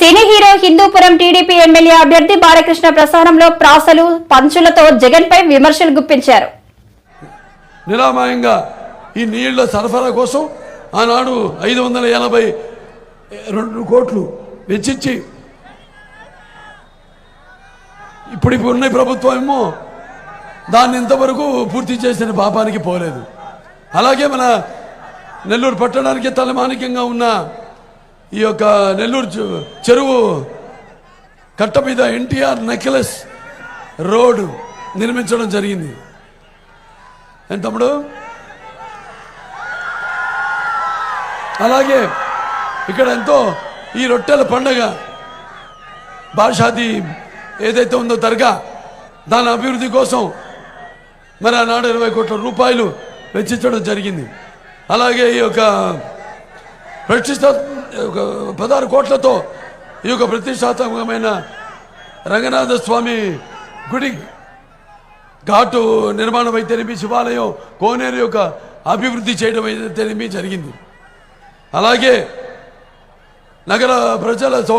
Cine hero Hindupuram TDP MLA అభ్యర్థి బాలకృష్ణ ప్రసారంలో ప్రాసలు పంచులతో జగన్ పై విమర్శలు గుప్పించారు. నిరామయంగా ఈ నీళ్ళ సరఫరా కోసం ఆనాడు ఐదు వందల ఎనభై రెండు కోట్లు వెచ్చించి ఇప్పుడు ఇప్పుడు ఉన్న ప్రభుత్వం ఏమో దాన్ని ఇంతవరకు పూర్తి చేసిన పాపానికి పోలేదు. అలాగే మన నెల్లూరు పట్టణానికి తలమానికంగా ఉన్న ఈ యొక్క నెల్లూరు చె- చెరువు కట్ట మీద ఎన్టీఆర్ నెక్లెస్ రోడ్ నిర్మించడం జరిగింది. ఏం తమ్ముడు? అలాగే ఇక్కడ ఎంతో ఈ రొట్టెల పండగ బాషాది ఏదైతే ఉందో దర్గా దాని అభివృద్ధి కోసం మరి ఆనాడు ఇరవై కోట్ల రూపాయలు వెచ్చించడం జరిగింది. అలాగే ఈ యొక్క ప్రతిష్టాత్మక పదహారు కోట్లతో ఈ యొక్క ప్రతిష్టాత్మకమైన రంగనాథ స్వామి గుడి ఘాటు నిర్మాణం అయితేనేమి శివాలయం కోనేరు యొక్క అభివృద్ధి చేయడం అయితేనేమి జరిగింది. అలాగే నగర ప్రజల సౌ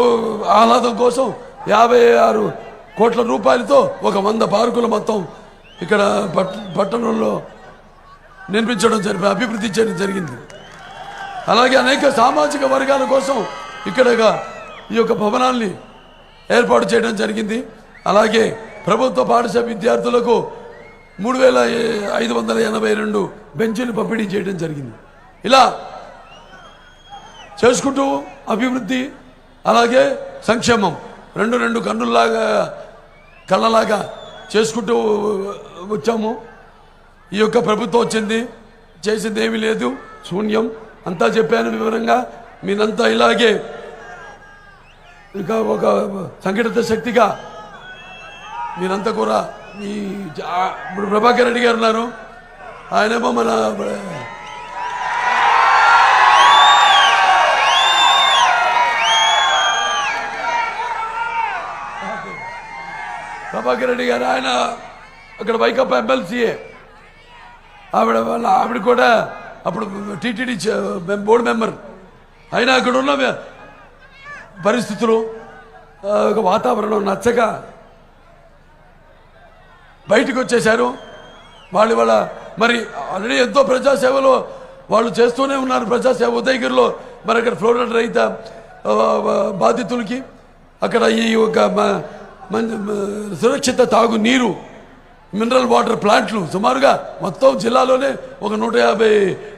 ఆహ్లాదం కోసం యాభై ఆరు కోట్ల రూపాయలతో ఒక వంద పార్కులు మొత్తం ఇక్కడ పట్టణంలో నిర్మించడం జరిపి అభివృద్ధి చేయడం జరిగింది. అలాగే అనేక సామాజిక వర్గాల కోసం ఇక్కడ ఈ యొక్క భవనాల్ని ఏర్పాటు చేయడం జరిగింది. అలాగే ప్రభుత్వ పాఠశాల విద్యార్థులకు మూడు వేల ఐదు వందల ఎనభై రెండు బెంచీలు పంపిణీ చేయడం జరిగింది. ఇలా చేసుకుంటూ అభివృద్ధి అలాగే సంక్షేమం రెండు రెండు కన్నుల్లాగా కళ్ళలాగా చేసుకుంటూ వచ్చాము. ఈ యొక్క ప్రభుత్వం వచ్చింది చేసింది ఏమీ లేదు. శూన్యం. అంతా చెప్పాను వివరంగా. మీరంతా ఇలాగే ఇంకా ఒక సంఘటిత శక్తిగా మీరంతా కూడా ఈ జా- ఇప్పుడు ప్రభాకర్ రెడ్డి గారు ఉన్నారు. ఆయనేమో మన ప్రభాకర్ రెడ్డి గారు ఆయన అక్కడ వైకప్ప ఎమ్మెల్సీఏ ఆవిడ వాళ్ళ ఆవిడ కూడా అప్పుడు టీటీడీ బోర్డు మెంబర్ అయినా అక్కడ ఉన్న పరిస్థితులు ఒక వాతావరణం నచ్చక బయటకు వచ్చేశారు. వాళ్ళు వాళ్ళ మరి ఆల్రెడీ ఎంతో ప్రజాసేవలో వాళ్ళు చేస్తూనే ఉన్నారు. ప్రజాసేవ ఉదయగిరిలో మరి అక్కడ ఫ్లోరైడ్ రహిత బాధితులకి అక్కడ ఈ ఒక మ- మం- సురక్షిత తాగు నీరు మినరల్ వాటర్ ప్లాంట్లు సుమారుగా మొత్తం జిల్లాలోనే ఒక నూట యాభై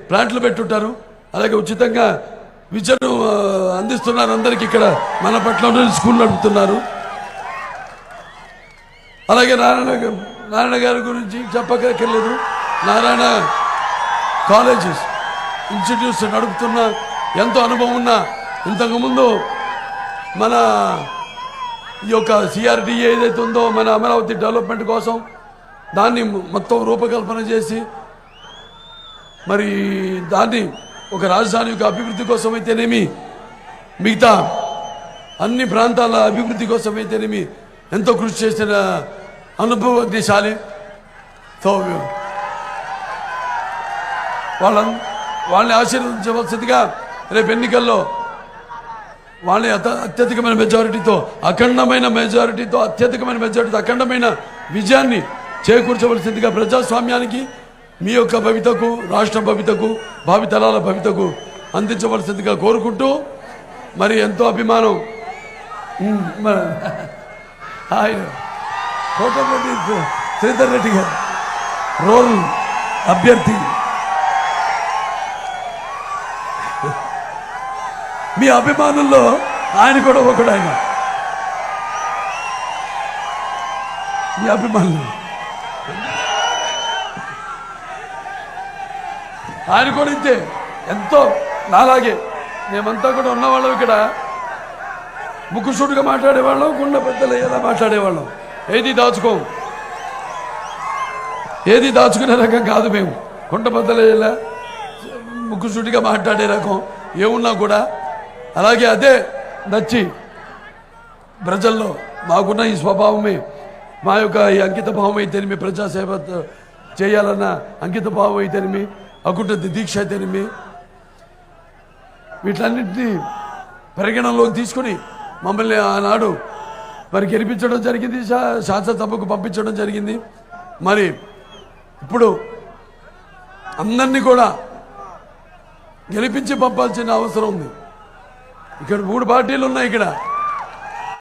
ప్లాంట్లు పెట్టుంటారు. అలాగే ఉచితంగా విద్యను అందిస్తున్నారు అందరికీ ఇక్కడ మన పట్ల స్కూల్ నడుపుతున్నారు. అలాగే నారాయణ నారాయణ గారి గురించి చెప్పక్కర్లేదు. నారాయణ కాలేజెస్ ఇన్స్టిట్యూట్స్ నడుపుతున్న ఎంతో అనుభవం ఉన్న ఇంతకుముందు మన ఈ యొక్క సిఆర్డీఏ ఏదైతే ఉందో మన అమరావతి డెవలప్మెంట్ కోసం దాన్ని మొత్తం రూపకల్పన చేసి మరి దాన్ని ఒక రాజధాని యొక్క అభివృద్ధి కోసం మిగతా అన్ని ప్రాంతాల అభివృద్ధి కోసం ఎంతో కృషి చేసిన అనుభవజ్ఞశాలి వాళ్ళ వాళ్ళని ఆశీర్వదించవలసిందిగా రేపు ఎన్నికల్లో వాళ్ళని అత అత్యధికమైన మెజారిటీతో అఖండమైన మెజారిటీతో అత్యధికమైన మెజారిటీతో అఖండమైన విజయాన్ని చేకూర్చవలసిందిగా ప్రజాస్వామ్యానికి మీ యొక్క భవితకు రాష్ట్ర భవితకు భావితరాల భవితకు అందించవలసిందిగా కోరుకుంటూ మరి ఎంతో అభిమానం. ఆయన కోటరెడ్డి శ్రీధర్ రెడ్డి గారు రోల్ అభ్యర్థి. మీ అభిమానుల్లో ఆయన కూడా ఒకడు ఆయన. మీ అభిమానులు. ఆయన కూడా ఇంతే ఎంతో నాలాగే. మేమంతా కూడా ఉన్నవాళ్ళం ఇక్కడ. ముక్కుసూటిగా మాట్లాడేవాళ్ళం గుండె పెద్దలు ఎలా మాట్లాడేవాళ్ళం. ఏది దాచుకోం? ఏది దాచుకునే రకం కాదు మేము. కుంట బద్దలేలా ముక్కుసూటిగా మాట్లాడే రకం ఏమున్నా కూడా. అలాగే అదే నచ్చి ప్రజల్లో మాకున్న ఈ స్వభావమే మా యొక్క ఈ అంకిత భావం అయితేనేమి ప్రజాసేవ చేయాలన్న అంకిత భావం అయితేనేమి అకుంటుంది దీక్ష అయితేనేమి వీటన్నింటినీ పరిగణనలోకి తీసుకుని మమ్మల్ని ఆనాడు మరి గెలిపించడం జరిగింది శా- శాసనసభకు పంపించడం జరిగింది. మరి ఇప్పుడు అందరినీ కూడా గెలిపించి పంపాల్సిన అవసరం ఉంది. ఇక్కడ మూడు పార్టీలు ఉన్నాయి ఇక్కడ.